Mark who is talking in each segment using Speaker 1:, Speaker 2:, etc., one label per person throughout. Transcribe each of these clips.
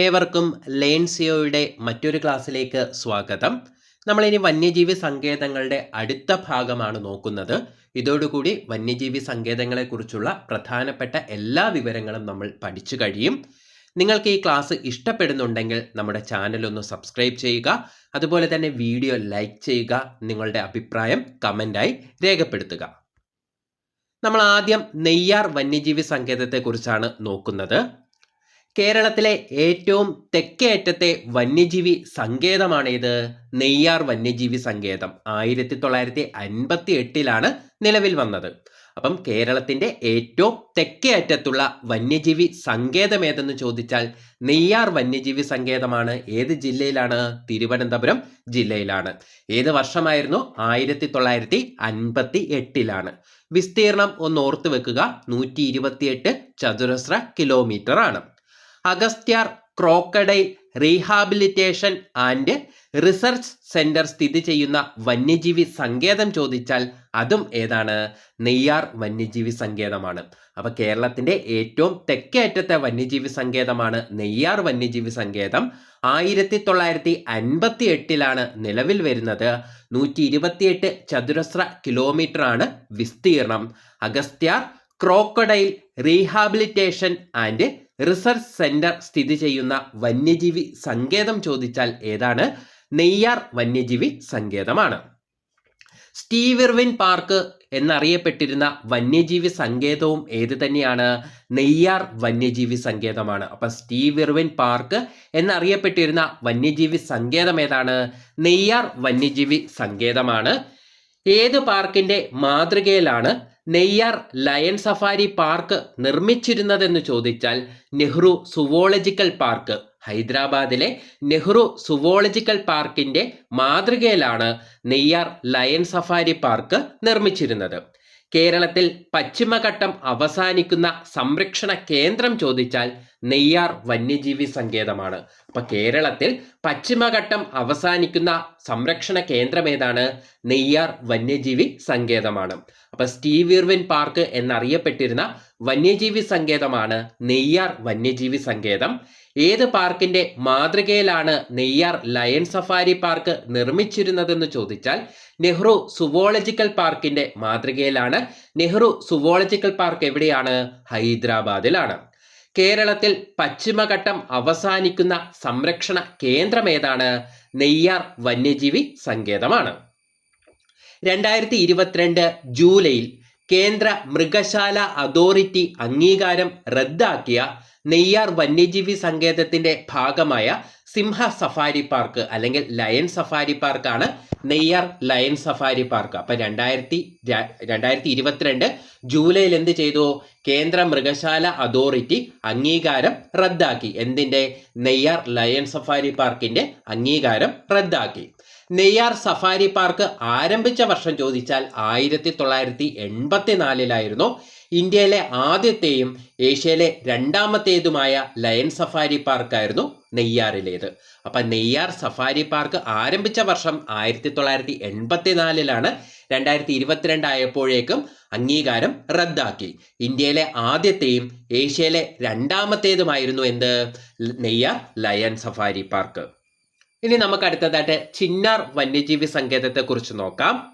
Speaker 1: ഏവർക്കും ലേൺസിയോയുടെ മറ്റൊരു ക്ലാസ്സിലേക്ക് സ്വാഗതം. നമ്മളിനി വന്യജീവി സങ്കേതങ്ങളുടെ അടുത്ത ഭാഗമാണ് നോക്കുന്നത്. ഇതോടുകൂടി വന്യജീവി സങ്കേതങ്ങളെക്കുറിച്ചുള്ള പ്രധാനപ്പെട്ട എല്ലാ വിവരങ്ങളും നമ്മൾ പഠിച്ചു കഴിയും. നിങ്ങൾക്ക് ഈ ക്ലാസ് ഇഷ്ടപ്പെടുന്നുണ്ടെങ്കിൽ നമ്മുടെ ചാനൽ ഒന്ന് സബ്സ്ക്രൈബ് ചെയ്യുക. അതുപോലെ തന്നെ വീഡിയോ ലൈക്ക് ചെയ്യുക. നിങ്ങളുടെ അഭിപ്രായം കമന്റായി രേഖപ്പെടുത്തുക. നമ്മൾ ആദ്യം നെയ്യാർ വന്യജീവി സങ്കേതത്തെക്കുറിച്ചാണ് നോക്കുന്നത്. കേരളത്തിലെ ഏറ്റവും തെക്കേ അറ്റത്തെ വന്യജീവി സങ്കേതമാണ് നെയ്യാർ വന്യജീവി സങ്കേതം. ആയിരത്തി തൊള്ളായിരത്തി അൻപത്തി എട്ടിലാണ് നിലവിൽ വന്നത്. അപ്പം കേരളത്തിന്റെ ഏറ്റവും തെക്കേ അറ്റത്തുള്ള വന്യജീവി സങ്കേതം ഏതെന്ന് ചോദിച്ചാൽ നെയ്യാർ വന്യജീവി സങ്കേതമാണ്. ഏത് ജില്ലയിലാണ്? തിരുവനന്തപുരം ജില്ലയിലാണ്. ഏത് വർഷമായിരുന്നു? ആയിരത്തി തൊള്ളായിരത്തി അൻപത്തി എട്ടിലാണ് വിസ്തീർണം ഒന്ന് ഓർത്തു വെക്കുക. നൂറ്റി ഇരുപത്തിയെട്ട് ചതുരശ്ര കിലോമീറ്റർ ആണ് Agasthyar crocodile rehabilitation and research centre സ്ഥിതി ചെയ്യുന്ന വന്യജീവി സങ്കേതം ചോദിച്ചാൽ അതും ഏതാണ്? നെയ്യാർ വന്യജീവി സങ്കേതമാണ്. അപ്പോൾ കേരളത്തിന്റെ ഏറ്റവും തെക്കേ അറ്റത്തെ വന്യജീവി സങ്കേതമാണ് നെയ്യാർ വന്യജീവി സങ്കേതം. ആയിരത്തി തൊള്ളായിരത്തി അൻപത്തി എട്ടിലാണ് നിലവിൽ വരുന്നത്. നൂറ്റി ഇരുപത്തിയെട്ട് ചതുരശ്ര കിലോമീറ്റർ ആണ് വിസ്തീർണം. Agasthyar crocodile rehabilitation and research centre സ്ഥിതി ചെയ്യുന്ന വന്യജീവി സങ്കേതം ചോദിച്ചാൽ ഏതാണ്? നെയ്യാർ വന്യജീവി സങ്കേതമാണ്. സ്റ്റീവിർവിൻ പാർക്ക് എന്നറിയപ്പെട്ടിരുന്ന വന്യജീവി സങ്കേതവും ഏത് തന്നെയാണ്? നെയ്യാർ വന്യജീവി സങ്കേതമാണ്. അപ്പൊ സ്റ്റീവിർവിൻ പാർക്ക് എന്നറിയപ്പെട്ടിരുന്ന വന്യജീവി സങ്കേതം ഏതാണ്? നെയ്യാർ വന്യജീവി സങ്കേതമാണ്. ഏത് പാർക്കിന്റെ മാതൃകയിലാണ് നെയ്യാർ ലയൺ സഫാരി പാർക്ക് നിർമ്മിച്ചിരുന്നതെന്ന് ചോദിച്ചാൽ നെഹ്റു സുവോളജിക്കൽ പാർക്ക്. ഹൈദരാബാദിലെ നെഹ്റു സുവോളജിക്കൽ പാർക്കിന്റെ മാതൃകയിലാണ് നെയ്യാർ ലയൺ സഫാരി പാർക്ക് നിർമ്മിച്ചിരുന്നത്. കേരളത്തിൽ പശ്ചിമഘട്ടം അവസാനിക്കുന്ന സംരക്ഷണ കേന്ദ്രം ചോദിച്ചാൽ നെയ്യാർ വന്യജീവി സങ്കേതമാണ്. അപ്പൊ കേരളത്തിൽ പശ്ചിമഘട്ടം അവസാനിക്കുന്ന സംരക്ഷണ കേന്ദ്രം ഏതാണ്? നെയ്യാർ വന്യജീവി സങ്കേതമാണ്. അപ്പൊ സ്റ്റീവ് ഇർവിൻ പാർക്ക് എന്നറിയപ്പെട്ടിരുന്ന വന്യജീവി സങ്കേതമാണ് നെയ്യാർ വന്യജീവി സങ്കേതം. ഏത് പാർക്കിന്റെ മാതൃകയിലാണ് നെയ്യാർ ലയൺ സഫാരി പാർക്ക് നിർമ്മിച്ചിരുന്നതെന്ന് ചോദിച്ചാൽ നെഹ്റു സുവോളജിക്കൽ പാർക്കിന്റെ മാതൃകയിലാണ്. നെഹ്റു സുവോളജിക്കൽ പാർക്ക് എവിടെയാണ്? ഹൈദരാബാദിലാണ്. കേരളത്തിൽ പശ്ചിമഘട്ടം അവസാനിക്കുന്ന സംരക്ഷണ കേന്ദ്രം ഏതാണ്? നെയ്യാർ വന്യജീവി സങ്കേതമാണ്. രണ്ടായിരത്തി ഇരുപത്തിരണ്ട് ജൂലൈയിൽ കേന്ദ്ര മൃഗശാല അതോറിറ്റി അംഗീകാരം റദ്ദാക്കിയ നെയ്യാർ വന്യജീവി സങ്കേതത്തിന്റെ ഭാഗമായ സിംഹ സഫാരി പാർക്ക് അല്ലെങ്കിൽ ലയൺ സഫാരി പാർക്കാണ് നെയ്യർ ലയൺ സഫാരി പാർക്ക്. അപ്പൊ രണ്ടായിരത്തി രണ്ടായിരത്തി ഇരുപത്തിരണ്ട് ജൂലൈയിൽ എന്ത് ചെയ്തു? കേന്ദ്ര മൃഗശാല അതോറിറ്റി അംഗീകാരം റദ്ദാക്കി. എന്തിന്റെ നെയ്യർ ലയൺ സഫാരി പാർക്കിന്റെ അംഗീകാരം റദ്ദാക്കി. നെയ്യാർ സഫാരി പാർക്ക് ആരംഭിച്ച വർഷം ചോദിച്ചാൽ ആയിരത്തി തൊള്ളായിരത്തി എൺപത്തിനാലിലായിരുന്നു ഇന്ത്യയിലെ ആദ്യത്തെയും ഏഷ്യയിലെ രണ്ടാമത്തേതുമായ ലയൺ സഫാരി പാർക്കായിരുന്നു നെയ്യാറിലേത്. അപ്പൊ നെയ്യാർ സഫാരി പാർക്ക് ആരംഭിച്ച വർഷം ആയിരത്തി തൊള്ളായിരത്തി എൺപത്തിനാലിലാണ് രണ്ടായിരത്തി ഇരുപത്തിരണ്ടായപ്പോഴേക്കും അംഗീകാരം റദ്ദാക്കി. ഇന്ത്യയിലെ ആദ്യത്തെയും ഏഷ്യയിലെ രണ്ടാമത്തേതുമായിരുന്നു എന്ത്? Neyyar lion safari park. ഇനി നമുക്ക് അടുത്തതായിട്ട് ചിന്നാർ വന്യജീവി സങ്കേതത്തെക്കുറിച്ച് നോക്കാം.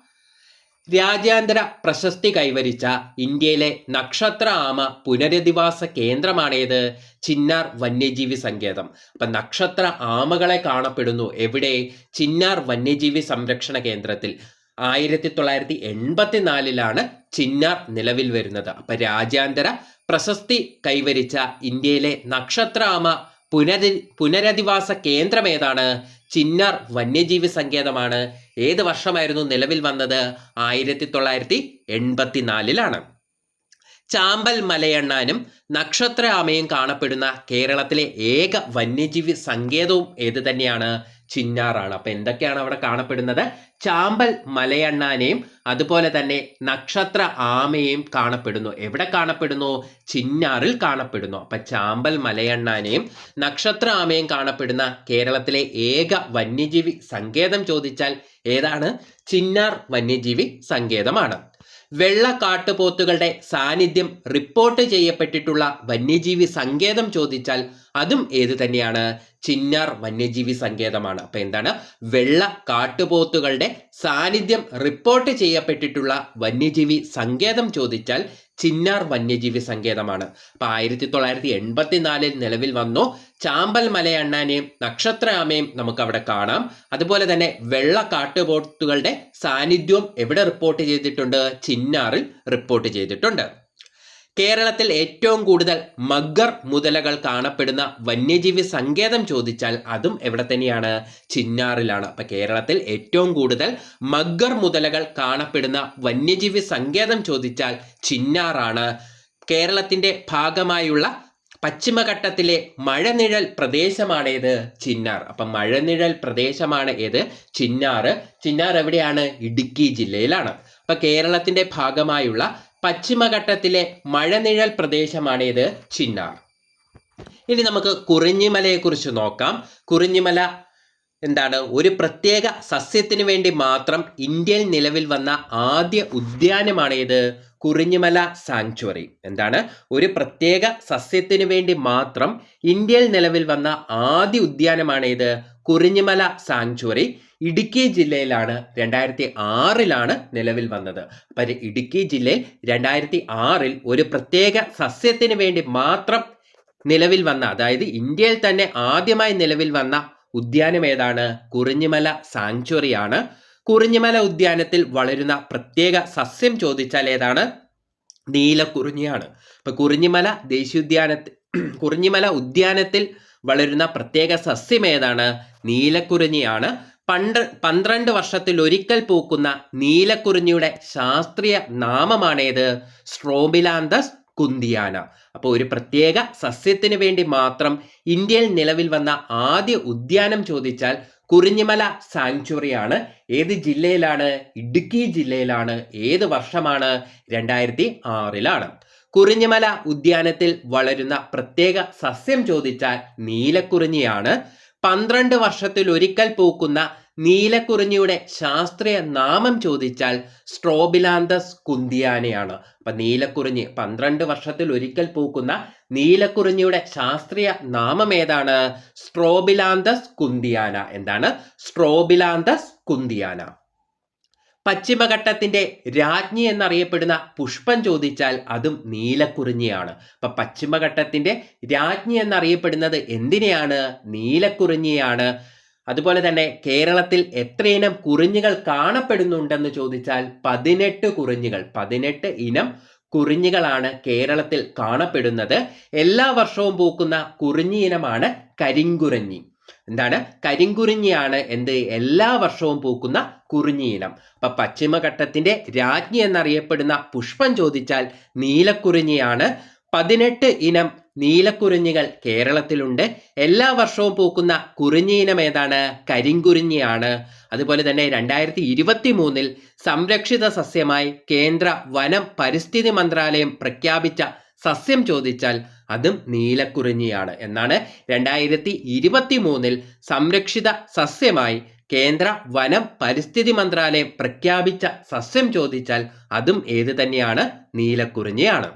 Speaker 1: രാജ്യാന്തര പ്രശസ്തി കൈവരിച്ച ഇന്ത്യയിലെ നക്ഷത്ര ആമ പുനരധിവാസ കേന്ദ്രമാണേത്? ചിന്നാർ വന്യജീവി സങ്കേതം. അപ്പൊ നക്ഷത്ര ആമകളെ കാണപ്പെടുന്നു എവിടെ? ചിന്നാർ വന്യജീവി സംരക്ഷണ കേന്ദ്രത്തിൽ. ആയിരത്തി തൊള്ളായിരത്തി എൺപത്തിനാലിലാണ് ചിന്നാർ നിലവിൽ വരുന്നത്. അപ്പൊ രാജ്യാന്തര പ്രശസ്തി കൈവരിച്ച ഇന്ത്യയിലെ നക്ഷത്ര ആമ പുനരധി പുനരധിവാസ കേന്ദ്രം ഏതാണ് ചിന്നാർ വന്യജീവി സങ്കേതമാണ്. ഏത് വർഷമായിരുന്നു നിലവിൽ വന്നത്? ആയിരത്തി തൊള്ളായിരത്തി എൺപത്തിനാലിലാണ് ചാമ്പൽ മലയണ്ണാനും നക്ഷത്ര ആമയും കാണപ്പെടുന്ന കേരളത്തിലെ ഏക വന്യജീവി സങ്കേതവും ഏത് തന്നെയാണ്? ചിന്നാറാണ്. അപ്പൊ എന്തൊക്കെയാണ് അവിടെ കാണപ്പെടുന്നത്? ചാമ്പൽ മലയണ്ണാനെയും അതുപോലെ തന്നെ നക്ഷത്ര ആമയെയും കാണപ്പെടുന്നു. എവിടെ കാണപ്പെടുന്നു? ചിന്നാറിൽ കാണപ്പെടുന്നു. അപ്പൊ ചാമ്പൽ മലയണ്ണാനെയും നക്ഷത്ര ആമയും കാണപ്പെടുന്ന കേരളത്തിലെ ഏക വന്യജീവി സങ്കേതം ചോദിച്ചാൽ ഏതാണ്? ചിന്നാർ വന്യജീവി സങ്കേതമാണ്. വെള്ള കാട്ടുപോത്തുകളുടെ സാന്നിധ്യം റിപ്പോർട്ട് ചെയ്യപ്പെട്ടിട്ടുള്ള വന്യജീവി സങ്കേതം ചോദിച്ചാൽ അതും ഏത് തന്നെയാണ്? ചിന്നാർ വന്യജീവി സങ്കേതമാണ്. അപ്പൊ എന്താണ്? വെള്ള കാട്ടുപോത്തുകളുടെ സാന്നിധ്യം റിപ്പോർട്ട് ചെയ്യപ്പെട്ടിട്ടുള്ള വന്യജീവി സങ്കേതം ചോദിച്ചാൽ ചിന്നാർ വന്യജീവി സങ്കേതമാണ്. അപ്പൊ ആയിരത്തി തൊള്ളായിരത്തി എൺപത്തിനാലിൽ നിലവിൽ വന്നു. ചാമ്പൽ മലയണ്ണാനെയും നക്ഷത്രയാമയും നമുക്ക് അവിടെ കാണാം. അതുപോലെ തന്നെ വെള്ള കാട്ടുപോത്തുകളുടെ സാന്നിധ്യവും എവിടെ റിപ്പോർട്ട് ചെയ്തിട്ടുണ്ട്? ചിന്നാറിൽ റിപ്പോർട്ട് ചെയ്തിട്ടുണ്ട്. കേരളത്തിൽ ഏറ്റവും കൂടുതൽ മഗ്ഗർ മുതലകൾ കാണപ്പെടുന്ന വന്യജീവി സങ്കേതം ചോദിച്ചാൽ അതും എവിടെ തന്നെയാണ്? ചിന്നാറിലാണ്. അപ്പൊ കേരളത്തിൽ ഏറ്റവും കൂടുതൽ മഗ്ഗർ മുതലകൾ കാണപ്പെടുന്ന വന്യജീവി സങ്കേതം ചോദിച്ചാൽ ചിന്നാറാണ്. കേരളത്തിന്റെ ഭാഗമായുള്ള പശ്ചിമഘട്ടത്തിലെ മഴനിഴൽ പ്രദേശമാണ് ഏത് ചിന്നാർ. അപ്പം മഴനിഴൽ പ്രദേശമാണ് ഏത്? ചിന്നാർ. ചിന്നാർ എവിടെയാണ്? ഇടുക്കി ജില്ലയിലാണ്. അപ്പൊ കേരളത്തിന്റെ ഭാഗമായുള്ള പശ്ചിമഘട്ടത്തിലെ മഴനിഴൽ പ്രദേശമാണ് ഇത് ചിന്നാർ. ഇനി നമുക്ക് കുറിഞ്ഞിമലയെക്കുറിച്ച് നോക്കാം. കുറിഞ്ഞിമല എന്താണ്? ഒരു പ്രത്യേക സസ്യത്തിന് വേണ്ടി മാത്രം ഇന്ത്യയിൽ നിലവിൽ വന്ന ആദ്യ ഉദ്യാനമാണ് ഇത് കുറിഞ്ഞിമല സാങ്ച്വറി. എന്താണ്? ഒരു പ്രത്യേക സസ്യത്തിന് വേണ്ടി മാത്രം ഇന്ത്യയിൽ നിലവിൽ വന്ന ആദ്യ ഉദ്യാനമാണ് ഇത് കുറിഞ്ഞിമല സാങ്ച്വറി. ഇടുക്കി ജില്ലയിലാണ് രണ്ടായിരത്തി ആറിലാണ് നിലവിൽ വന്നത്. അപ്പം ഇടുക്കി ജില്ലയിൽ രണ്ടായിരത്തി ആറിൽ ഒരു പ്രത്യേക സസ്യത്തിന് വേണ്ടി മാത്രം നിലവിൽ വന്ന അതായത് ഇന്ത്യയിൽ തന്നെ ആദ്യമായി നിലവിൽ വന്ന ഉദ്യാനം ഏതാണ്? കുറിഞ്ഞിമല സാങ്ച്വറിയാണ് കുറിഞ്ഞിമല ഉദ്യാനത്തിൽ വളരുന്ന പ്രത്യേക സസ്യം ചോദിച്ചാൽ ഏതാണ്? നീലക്കുറിഞ്ഞിയാണ് അപ്പൊ കുറിഞ്ഞിമല ദേശീയോദ്യാനത്തിൽ കുറിഞ്ഞിമല ഉദ്യാനത്തിൽ വളരുന്ന പ്രത്യേക സസ്യം ഏതാണ്? നീലക്കുറിഞ്ഞിയാണ് പണ്ട് പന്ത്രണ്ട് വർഷത്തിൽ ഒരിക്കൽ പൂക്കുന്ന നീലക്കുറിഞ്ഞിയുടെ ശാസ്ത്രീയ നാമമാണേത്. സ്ട്രോബിലാന്തസ് കുന്തിയാന. അപ്പോൾ ഒരു പ്രത്യേക സസ്യത്തിന് വേണ്ടി മാത്രം ഇന്ത്യയിൽ നിലവിൽ വന്ന ആദ്യ ഉദ്യാനം ചോദിച്ചാൽ കുറിഞ്ഞിമല സാങ്ച്വറിയാണ്. ഏത് ജില്ലയിലാണ്? ഇടുക്കി ജില്ലയിലാണ്. ഏത് വർഷമാണ്? രണ്ടായിരത്തി ആറിലാണ് കുറിഞ്ഞിമല ഉദ്യാനത്തിൽ വളരുന്ന പ്രത്യേക സസ്യം ചോദിച്ചാൽ നീലക്കുറിഞ്ഞിയാണ്. പന്ത്രണ്ട് വർഷത്തിൽ ഒരിക്കൽ പൂക്കുന്ന നീലക്കുറിഞ്ഞിയുടെ ശാസ്ത്രീയ നാമം ചോദിച്ചാൽ സ്ട്രോബിലാന്തസ് കുന്തിയാനയാണ്. അപ്പൊ നീലക്കുറിഞ്ഞി പന്ത്രണ്ട് വർഷത്തിൽ ഒരിക്കൽ പൂക്കുന്ന നീലക്കുറിഞ്ഞിയുടെ ശാസ്ത്രീയ നാമം ഏതാണ്? Strobilanthes kunthiana. എന്താണ്? Strobilanthes kunthiana. പശ്ചിമഘട്ടത്തിന്റെ രാജ്ഞി എന്നറിയപ്പെടുന്ന പുഷ്പം ചോദിച്ചാൽ അതും നീലക്കുറിഞ്ഞിയാണ്. അപ്പൊ പശ്ചിമഘട്ടത്തിന്റെ രാജ്ഞി എന്നറിയപ്പെടുന്നത് എന്തിനെയാണ്? നീലക്കുറിഞ്ഞിയാണ്. അതുപോലെ തന്നെ കേരളത്തിൽ എത്രയിനം കുറിഞ്ഞുകൾ കാണപ്പെടുന്നുണ്ടെന്ന് ചോദിച്ചാൽ പതിനെട്ട് കുറിഞ്ഞുകൾ പതിനെട്ട് ഇനം കുറിഞ്ഞികളാണ് കേരളത്തിൽ കാണപ്പെടുന്നത്. എല്ലാ വർഷവും പൂക്കുന്ന കുറിഞ്ഞി ഇനമാണ് കരിങ്കുറിഞ്ഞി. എന്താണ്? കരിങ്കുറിഞ്ഞിയാണ് എന്ത്? എല്ലാ വർഷവും പൂക്കുന്ന കുറിഞ്ഞി ഇനം. അപ്പൊ പശ്ചിമഘട്ടത്തിന്റെ രാജ്ഞി എന്നറിയപ്പെടുന്ന പുഷ്പം ചോദിച്ചാൽ നീലക്കുറിഞ്ഞിയാണ്. പതിനെട്ട് ഇനം നീലക്കുറിഞ്ഞികൾ കേരളത്തിലുണ്ട്. എല്ലാ വർഷവും പൂക്കുന്ന കുറിഞ്ഞി ഇനം ഏതാണ്? കരിങ്കുറിഞ്ഞിയാണ്. അതുപോലെ തന്നെ രണ്ടായിരത്തി ഇരുപത്തി മൂന്നിൽ സംരക്ഷിത സസ്യമായി കേന്ദ്ര വനം പരിസ്ഥിതി മന്ത്രാലയം പ്രഖ്യാപിച്ച സസ്യം ചോദിച്ചാൽ അതും നീലക്കുറിഞ്ഞിയാണ് എന്നാണ് രണ്ടായിരത്തി ഇരുപത്തി മൂന്നിൽ സംരക്ഷിത സസ്യമായി കേന്ദ്ര വനം പരിസ്ഥിതി മന്ത്രാലയം പ്രഖ്യാപിച്ച സസ്യം ചോദിച്ചാൽ അതും ഏത് തന്നെയാണ്? നീലക്കുറിഞ്ഞിയാണ്.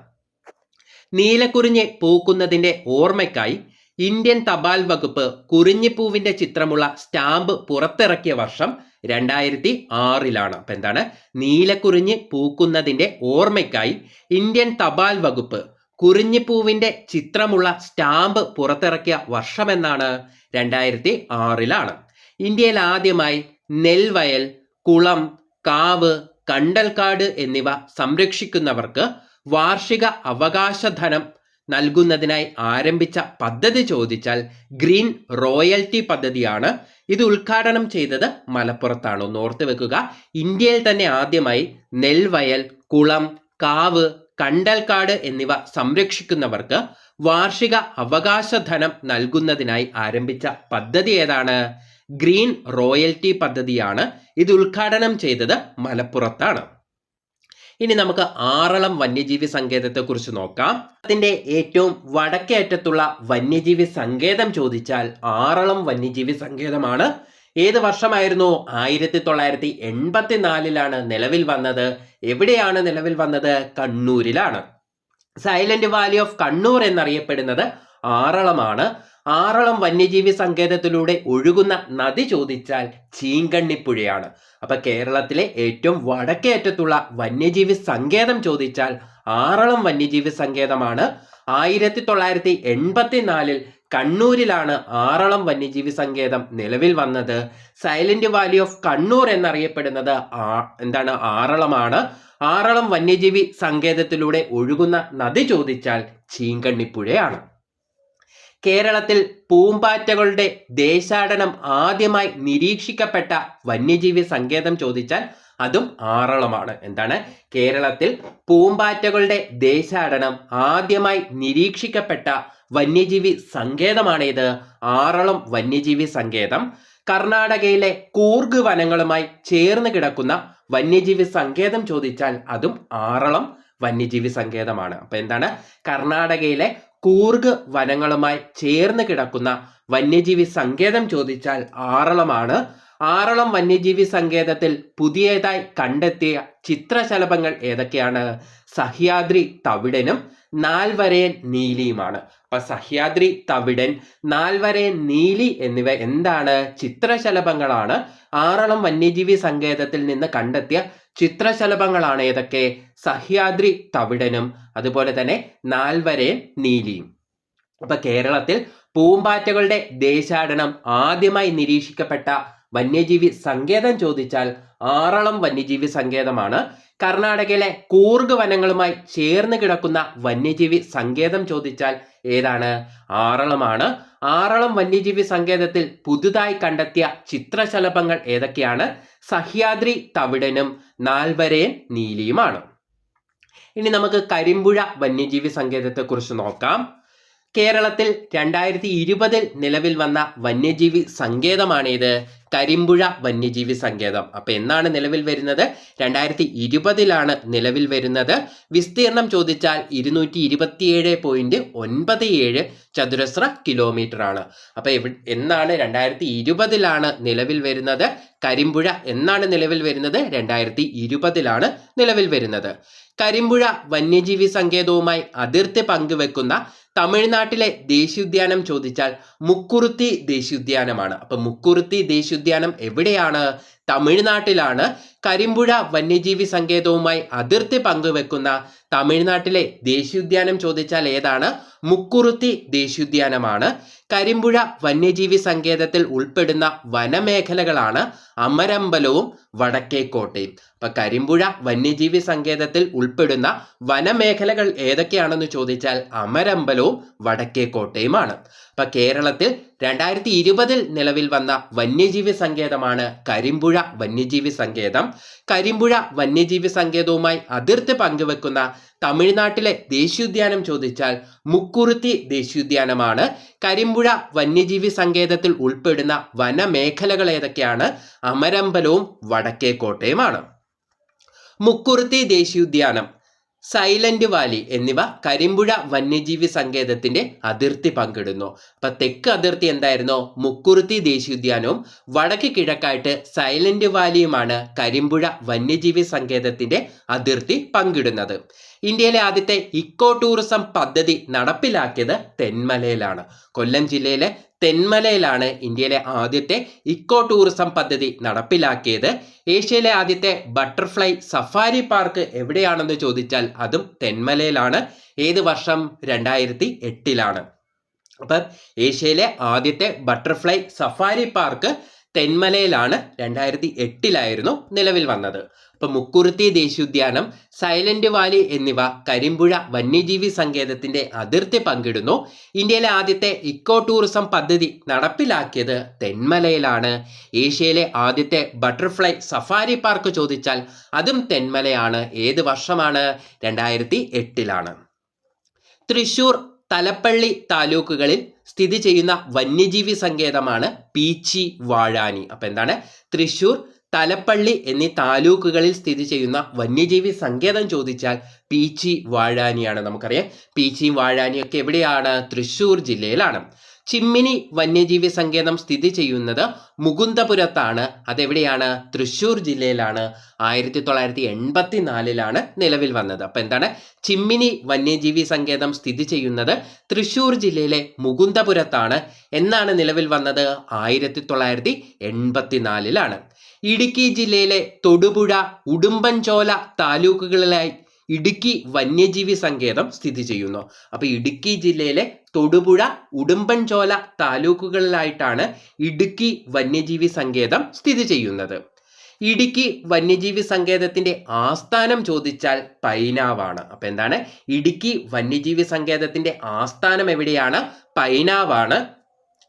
Speaker 1: നീലക്കുറിഞ്ഞി പൂക്കുന്നതിന്റെ ഓർമ്മയ്ക്കായി ഇന്ത്യൻ തപാൽ വകുപ്പ് കുറിഞ്ഞിപ്പൂവിന്റെ ചിത്രമുള്ള സ്റ്റാമ്പ് പുറത്തിറക്കിയ വർഷം രണ്ടായിരത്തി ആറിലാണ് അപ്പൊ എന്താണ്? നീലക്കുറിഞ്ഞി പൂക്കുന്നതിന്റെ ഓർമ്മയ്ക്കായി ഇന്ത്യൻ തപാൽ വകുപ്പ് കുറിഞ്ഞിപ്പൂവിന്റെ ചിത്രമുള്ള സ്റ്റാമ്പ് പുറത്തിറക്കിയ വർഷം എന്നാണ് രണ്ടായിരത്തി ആറിലാണ് ഇന്ത്യയിൽ ആദ്യമായി നെൽവയൽ കുളം കാവ് കണ്ടൽക്കാട് എന്നിവ സംരക്ഷിക്കുന്നവർക്ക് വാർഷിക അവകാശ ധനം നൽകുന്നതിനായി ആരംഭിച്ച പദ്ധതി ചോദിച്ചാൽ ഗ്രീൻ റോയൽറ്റി പദ്ധതിയാണ്. ഇത് ഉദ്ഘാടനം ചെയ്തത് മലപ്പുറത്താണ്. ഒന്ന് ഓർത്ത് വെക്കുക. ഇന്ത്യയിൽ തന്നെ ആദ്യമായി നെൽവയൽ കുളം കാവ് കണ്ടൽക്കാട് എന്നിവ സംരക്ഷിക്കുന്നവർക്ക് വാർഷിക അവകാശ ധനം നൽകുന്നതിനായി ആരംഭിച്ച പദ്ധതി ഏതാണ്? ഗ്രീൻ റോയൽറ്റി പദ്ധതിയാണ്. ഇത് ഉദ്ഘാടനം ചെയ്തത് മലപ്പുറത്താണ്. ഇനി നമുക്ക് ആറളം വന്യജീവി സങ്കേതത്തെ കുറിച്ച് നോക്കാം. അതിന്റെ ഏറ്റവും വടക്കേ അറ്റത്തുള്ള വന്യജീവി സങ്കേതം ചോദിച്ചാൽ ആറളം വന്യജീവി സങ്കേതമാണ്. ഏത് വർഷമായിരുന്നു? ആയിരത്തി തൊള്ളായിരത്തി എൺപത്തിനാലിലാണ് നിലവിൽ വന്നത്. എവിടെയാണ് നിലവിൽ വന്നത്? കണ്ണൂരിലാണ്. സൈലന്റ് വാലി ഓഫ് കണ്ണൂർ എന്നറിയപ്പെടുന്നത് ആറളമാണ്. ആറളം വന്യജീവി സങ്കേതത്തിലൂടെ ഒഴുകുന്ന നദി ചോദിച്ചാൽ ചീങ്കണ്ണിപ്പുഴയാണ്. അപ്പൊ കേരളത്തിലെ ഏറ്റവും വടക്കേ അറ്റത്തുള്ള വന്യജീവി സങ്കേതം ചോദിച്ചാൽ ആറളം വന്യജീവി സങ്കേതമാണ്. ആയിരത്തി തൊള്ളായിരത്തി എൺപത്തിനാലിൽ കണ്ണൂരിലാണ് ആറളം വന്യജീവി സങ്കേതം നിലവിൽ വന്നത്. സൈലന്റ് വാലി ഓഫ് കണ്ണൂർ എന്നറിയപ്പെടുന്നത് എന്താണ് ആറളമാണ്. ആറളം വന്യജീവി സങ്കേതത്തിലൂടെ ഒഴുകുന്ന നദി ചോദിച്ചാൽ ചീങ്കണ്ണിപ്പുഴയാണ്. കേരളത്തിൽ പൂമ്പാറ്റകളുടെ ദേശാടനം ആദ്യമായി നിരീക്ഷിക്കപ്പെട്ട വന്യജീവി സങ്കേതം ചോദിച്ചാൽ അതും ആറളമാണ്. എന്താണ്? കേരളത്തിൽ പൂമ്പാറ്റകളുടെ ദേശാടനം ആദ്യമായി നിരീക്ഷിക്കപ്പെട്ട വന്യജീവി സങ്കേതമാണേത്. ആറളം വന്യജീവി സങ്കേതം. കർണാടകയിലെ കൂർഗ് വനങ്ങളുമായി ചേർന്ന് കിടക്കുന്ന വന്യജീവി സങ്കേതം ചോദിച്ചാൽ അതും ആറളം വന്യജീവി സങ്കേതമാണ്. അപ്പൊ എന്താണ്? കർണാടകയിലെ കൂർഗ് വനങ്ങളുമായി ചേർന്ന് കിടക്കുന്ന വന്യജീവി സങ്കേതം ചോദിച്ചാൽ ആറളമാണ്. ആറളം വന്യജീവി സങ്കേതത്തിൽ പുതിയതായി കണ്ടെത്തിയ ചിത്രശലഭങ്ങൾ ഏതൊക്കെയാണ്? സഹ്യാദ്രി തവിടനും നാൽവരയൻ നീലിയുമാണ്. അപ്പൊ സഹ്യാദ്രി തവിടൻ നാൽവരയൻ നീലി എന്നിവ എന്താണ്? ചിത്രശലഭങ്ങളാണ്. ആറളം വന്യജീവി സങ്കേതത്തിൽ നിന്ന് കണ്ടെത്തിയ ചിത്രശലഭങ്ങളാണ് ഏതൊക്കെ? സഹ്യാദ്രി തവിടനും അതുപോലെ തന്നെ നാൽവരയൻ നീലിയും. അപ്പൊ കേരളത്തിൽ പൂമ്പാറ്റകളുടെ ദേശാടനം ആദ്യമായി നിരീക്ഷിക്കപ്പെട്ട വന്യജീവി സങ്കേതം ചോദിച്ചാൽ ആറളം വന്യജീവി സങ്കേതമാണ്. കർണാടകയിലെ കൂർഗ് വനങ്ങളുമായി ചേർന്ന് കിടക്കുന്ന വന്യജീവി സങ്കേതം ചോദിച്ചാൽ ഏതാണ്? ആറളമാണ്. ആറളം വന്യജീവി സങ്കേതത്തിൽ പുതുതായി കണ്ടെത്തിയ ചിത്രശലഭങ്ങൾ ഏതൊക്കെയാണ്? സഹ്യാദ്രി തവിടനും നാൽവരയൻ നീലിയുമാണ്. ഇനി നമുക്ക് കരിമ്പുഴ വന്യജീവി സങ്കേതത്തെക്കുറിച്ച് നോക്കാം. കേരളത്തിൽ രണ്ടായിരത്തി ഇരുപതിൽ നിലവിൽ വന്ന വന്യജീവി സങ്കേതമാണിത്? കരിമ്പുഴ വന്യജീവി സങ്കേതം. അപ്പൊ എന്നാണ് നിലവിൽ വരുന്നത്? രണ്ടായിരത്തി ഇരുപതിലാണ് നിലവിൽ വരുന്നത്. വിസ്തീർണം ചോദിച്ചാൽ ഇരുന്നൂറ്റി ഇരുപത്തിയേഴ് പോയിന്റ് ഒൻപത് ഏഴ് ചതുരശ്ര കിലോമീറ്റർ ആണ് അപ്പൊ എന്നാണ് രണ്ടായിരത്തി ഇരുപതിലാണ് നിലവിൽ വരുന്നത്? കരിമ്പുഴ എന്നാണ് നിലവിൽ വരുന്നത്? രണ്ടായിരത്തി ഇരുപതിലാണ് നിലവിൽ വരുന്നത്. കരിമ്പുഴ വന്യജീവി സങ്കേതവുമായി അതിർത്തി പങ്കുവെക്കുന്ന തമിഴ്നാട്ടിലെ ദേശീയോദ്യാനം ചോദിച്ചാൽ മുക്കുറുത്തി ദേശീയോദ്യാനമാണ്. അപ്പൊ മുക്കുറുത്തി ദേശീയോദ്യാനം എവിടെയാണ്? തമിഴ്നാട്ടിലാണ് കരിമ്പുഴ വന്യജീവി സങ്കേതവുമായി അതിർത്തി പങ്കുവെക്കുന്ന തമിഴ്നാട്ടിലെ ദേശീയോദ്യാനം ചോദിച്ചാൽ ഏതാണ്? മുക്കുറുത്തി ദേശീയോദ്യാനമാണ്. കരിമ്പുഴ വന്യജീവി സങ്കേതത്തിൽ ഉൾപ്പെടുന്ന വനമേഖലകളാണ് അമരമ്പലവും വടക്കേക്കോട്ടയും. അപ്പൊ കരിമ്പുഴ വന്യജീവി സങ്കേതത്തിൽ ഉൾപ്പെടുന്ന വനമേഖലകൾ ഏതൊക്കെയാണെന്ന് ചോദിച്ചാൽ അമരമ്പലവും വടക്കേക്കോട്ടയുമാണ്. അപ്പൊ കേരളത്തിൽ രണ്ടായിരത്തി ഇരുപതിൽ നിലവിൽ വന്ന വന്യജീവി സങ്കേതമാണ് കരിമ്പുഴ വന്യജീവി സങ്കേതം. കരിമ്പുഴ വന്യജീവി സങ്കേതവുമായി അതിർത്തി പങ്കുവെക്കുന്ന തമിഴ്നാട്ടിലെ ദേശീയോദ്യാനം ചോദിച്ചാൽ മുക്കുറുത്തി ദേശീയോദ്യാനമാണ്. കരിമ്പുഴ വന്യജീവി സങ്കേതത്തിൽ ഉൾപ്പെടുന്ന വനമേഖലകൾ ഏതൊക്കെയാണ്? അമരമ്പലവും വടക്കേക്കോട്ടയുമാണ് മുക്കുറുത്തി ദേശീയോദ്യാനം. സൈലന്റ് വാലി എന്നിവ കരിമ്പുഴ വന്യജീവി സങ്കേതത്തിന്റെ അതിർത്തി പങ്കിടുന്നു. അപ്പൊ തെക്ക് അതിർത്തി എന്തായിരുന്നു? മുക്കുറുത്തി ദേശീയോദ്യാനവും വടക്ക് കിഴക്കായിട്ട് സൈലന്റ് വാലിയുമാണ് കരിമ്പുഴ വന്യജീവി സങ്കേതത്തിന്റെ അതിർത്തി പങ്കിടുന്നത്. ഇന്ത്യയിലെ ആദ്യത്തെ ഇക്കോ ടൂറിസം പദ്ധതി നടപ്പിലാക്കിയത് തെന്മലയിലാണ്. കൊല്ലം ജില്ലയിലെ തെന്മലയിലാണ് ഇന്ത്യയിലെ ആദ്യത്തെ ഇക്കോ ടൂറിസം പദ്ധതി നടപ്പിലാക്കിയത്. ഏഷ്യയിലെ ആദ്യത്തെ ബട്ടർഫ്ലൈ സഫാരി പാർക്ക് എവിടെയാണെന്ന് ചോദിച്ചാൽ അതും തെന്മലയിലാണ്. ഏത് വർഷം? രണ്ടായിരത്തി എട്ടിലാണ് അപ്പം ഏഷ്യയിലെ ആദ്യത്തെ ബട്ടർഫ്ലൈ സഫാരി പാർക്ക് തെന്മലയിലാണ്. രണ്ടായിരത്തി എട്ടിലായിരുന്നു നിലവിൽ വന്നത്. അപ്പൊ മുക്കുറുത്തി ദേശീയോദ്യാനം സൈലന്റ് വാലി എന്നിവ കരിമ്പുഴ വന്യജീവി സങ്കേതത്തിന്റെ അതിർത്തി പങ്കിടുന്നു. ഇന്ത്യയിലെ ആദ്യത്തെ ഇക്കോ ടൂറിസം പദ്ധതി നടപ്പിലാക്കിയത് തെന്മലയിലാണ്. ഏഷ്യയിലെ ആദ്യത്തെ ബട്ടർഫ്ലൈ സഫാരി പാർക്ക് ചോദിച്ചാൽ അതും തെന്മലയാണ്. ഏത് വർഷമാണ്? രണ്ടായിരത്തി എട്ടിലാണ് തൃശൂർ തലപ്പള്ളി താലൂക്കുകളിൽ സ്ഥിതി ചെയ്യുന്ന വന്യജീവി സങ്കേതമാണ് പീച്ചി വാഴാനി. അപ്പൊ എന്താണ്? തൃശൂർ തലപ്പള്ളി എന്നീ താലൂക്കുകളിൽ സ്ഥിതി ചെയ്യുന്ന വന്യജീവി സങ്കേതം ചോദിച്ചാൽ പീച്ചി വാഴാനിയാണ് നമുക്കറിയാം. പീച്ചിയും വാഴാനിയൊക്കെ എവിടെയാണ്? തൃശ്ശൂർ ജില്ലയിലാണ്. ചിമ്മിനി വന്യജീവി സങ്കേതം സ്ഥിതി ചെയ്യുന്നത് മുകുന്ദപുരത്താണ്. അതെവിടെയാണ്? തൃശ്ശൂർ ജില്ലയിലാണ്. ആയിരത്തി തൊള്ളായിരത്തി എൺപത്തി നാലിലാണ് നിലവിൽ വന്നത്. അപ്പൊ എന്താണ്? ചിമ്മിനി വന്യജീവി സങ്കേതം സ്ഥിതി ചെയ്യുന്നത് തൃശ്ശൂർ ജില്ലയിലെ മുകുന്ദപുരത്താണ്. എന്നാണ് നിലവിൽ വന്നത്? ആയിരത്തി തൊള്ളായിരത്തി എൺപത്തിനാലിലാണ് ഇടുക്കി ജില്ലയിലെ തൊടുപുഴ ഉടുമ്പൻചോല താലൂക്കുകളിലായി ഇടുക്കി വന്യജീവി സങ്കേതം സ്ഥിതി ചെയ്യുന്നു. അപ്പൊ ഇടുക്കി ജില്ലയിലെ തൊടുപുഴ ഉടുമ്പൻചോല താലൂക്കുകളിലായിട്ടാണ് ഇടുക്കി വന്യജീവി സങ്കേതം സ്ഥിതി ചെയ്യുന്നത്. ഇടുക്കി വന്യജീവി സങ്കേതത്തിന്റെ ആസ്ഥാനം ചോദിച്ചാൽ പൈനാവാണ്. അപ്പൊ എന്താണ്? ഇടുക്കി വന്യജീവി സങ്കേതത്തിന്റെ ആസ്ഥാനം എവിടെയാണ്? പൈനാവാണ്.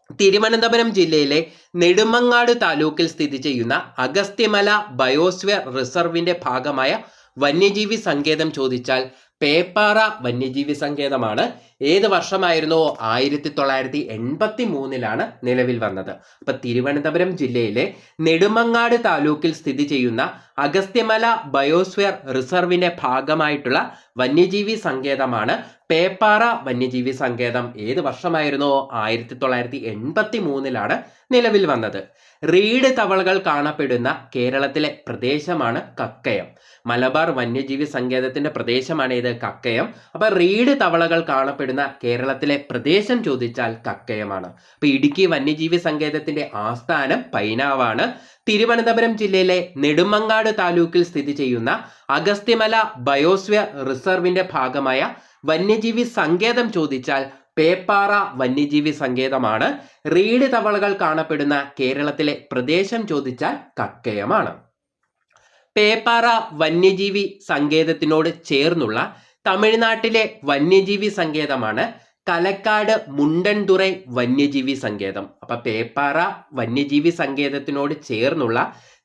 Speaker 1: തിരുവനന്തപുരം ജില്ലയിലെ നെടുമങ്ങാട് താലൂക്കിൽ സ്ഥിതി ചെയ്യുന്ന അഗസ്ത്യമല ബയോസ്ഫിയർ റിസർവിന്റെ ഭാഗമായ വന്യജീവി സങ്കേതം ചോദിച്ചാൽ പേപ്പാറ വന്യജീവി സങ്കേതമാണ്. ഏത് വർഷമായിരുന്നു? ആയിരത്തി തൊള്ളായിരത്തി എൺപത്തി മൂന്നിലാണ് നിലവിൽ വന്നത്. അപ്പൊ തിരുവനന്തപുരം ജില്ലയിലെ നെടുമങ്ങാട് താലൂക്കിൽ സ്ഥിതി ചെയ്യുന്ന അഗസ്ത്യമല ബയോസ്ഫിയർ റിസർവിന്റെ ഭാഗമായിട്ടുള്ള വന്യജീവി സങ്കേതമാണ് പേപ്പാറ വന്യജീവി സങ്കേതം. ഏത് വർഷമായിരുന്നു? ആയിരത്തി തൊള്ളായിരത്തി എൺപത്തി മൂന്നിലാണ് നിലവിൽ വന്നത്. റീഡ് തവളകൾ കാണപ്പെടുന്ന കേരളത്തിലെ പ്രദേശമാണ് കക്കയം. മലബാർ വന്യജീവി സങ്കേതത്തിന്റെ പ്രദേശമാണ് ഇത് കക്കയം. അപ്പൊ റീഡ് തവളകൾ കാണപ്പെടുന്ന കേരളത്തിലെ പ്രദേശം ചോദിച്ചാൽ കക്കയമാണ്. അപ്പൊ ഇടുക്കി വന്യജീവി സങ്കേതത്തിന്റെ ആസ്ഥാനം പൈനാവാണ്. തിരുവനന്തപുരം ജില്ലയിലെ നെടുമങ്ങാട് താലൂക്കിൽ സ്ഥിതി ചെയ്യുന്ന അഗസ്ത്യമല ബയോസ്ഫിയർ റിസർവിന്റെ ഭാഗമായ വന്യജീവി സങ്കേതം ചോദിച്ചാൽ പേപ്പാറ വന്യജീവി സങ്കേതമാണ്. റീഡ് തവളകൾ കാണപ്പെടുന്ന കേരളത്തിലെ പ്രദേശം ചോദിച്ചാൽ കക്കയമാണ്. പേപ്പാറ വന്യജീവി സങ്കേതത്തിനോട് ചേർന്നുള്ള തമിഴ്നാട്ടിലെ വന്യജീവി സങ്കേതമാണ്. കലക്കാട് മുണ്ടൻതുറൈ വന്യജീവി സങ്കേതം. അപ്പൊ പേപ്പാറ വന്യജീവി സങ്കേതത്തിനോട് ചേർന്നുള്ള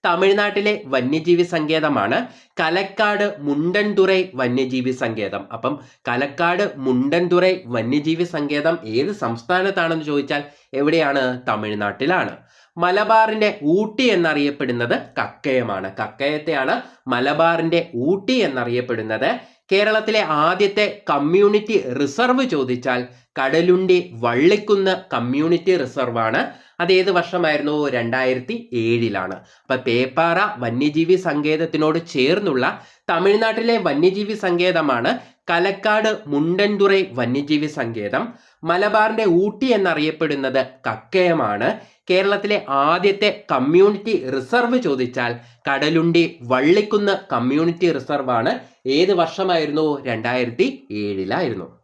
Speaker 1: തമിഴ്നാട്ടിലെ വന്യജീവി സങ്കേതമാണ്. കലക്കാട് മുണ്ടൻതുറൈ വന്യജീവി സങ്കേതം. അപ്പം കലക്കാട് മുണ്ടൻതുറൈ വന്യജീവി സങ്കേതം ഏത് സംസ്ഥാനത്താണെന്ന് ചോദിച്ചാൽ എവിടെയാണ്? തമിഴ്നാട്ടിലാണ്. മലബാറിന്റെ ഊട്ടി എന്നറിയപ്പെടുന്നത് കക്കയമാണ്. കക്കയത്തെയാണ് മലബാറിന്റെ ഊട്ടി എന്നറിയപ്പെടുന്നത്. കേരളത്തിലെ ആദ്യത്തെ കമ്മ്യൂണിറ്റി റിസർവ് ചോദിച്ചാൽ കടലുണ്ടി വള്ളിക്കുന്ന് കമ്മ്യൂണിറ്റി റിസർവ് ആണ്. അത് ഏത് വർഷമായിരുന്നു? രണ്ടായിരത്തി ഏഴിലാണ് അപ്പൊ പേപ്പാറ വന്യജീവി സങ്കേതത്തിനോട് ചേർന്നുള്ള തമിഴ്നാട്ടിലെ വന്യജീവി സങ്കേതമാണ് കലക്കാട് മുണ്ടൻതുറൈ വന്യജീവി സങ്കേതം. മലബാറിന്റെ ഊട്ടി എന്നറിയപ്പെടുന്നത് കക്കയമാണ്. കേരളത്തിലെ ആദ്യത്തെ കമ്മ്യൂണിറ്റി റിസർവ് ചോദിച്ചാൽ കടലുണ്ടി വള്ളിക്കുന്ന് കമ്മ്യൂണിറ്റി റിസർവ് ആണ്. ഏത് വർഷമായിരുന്നു? രണ്ടായിരത്തി ഏഴിലായിരുന്നു.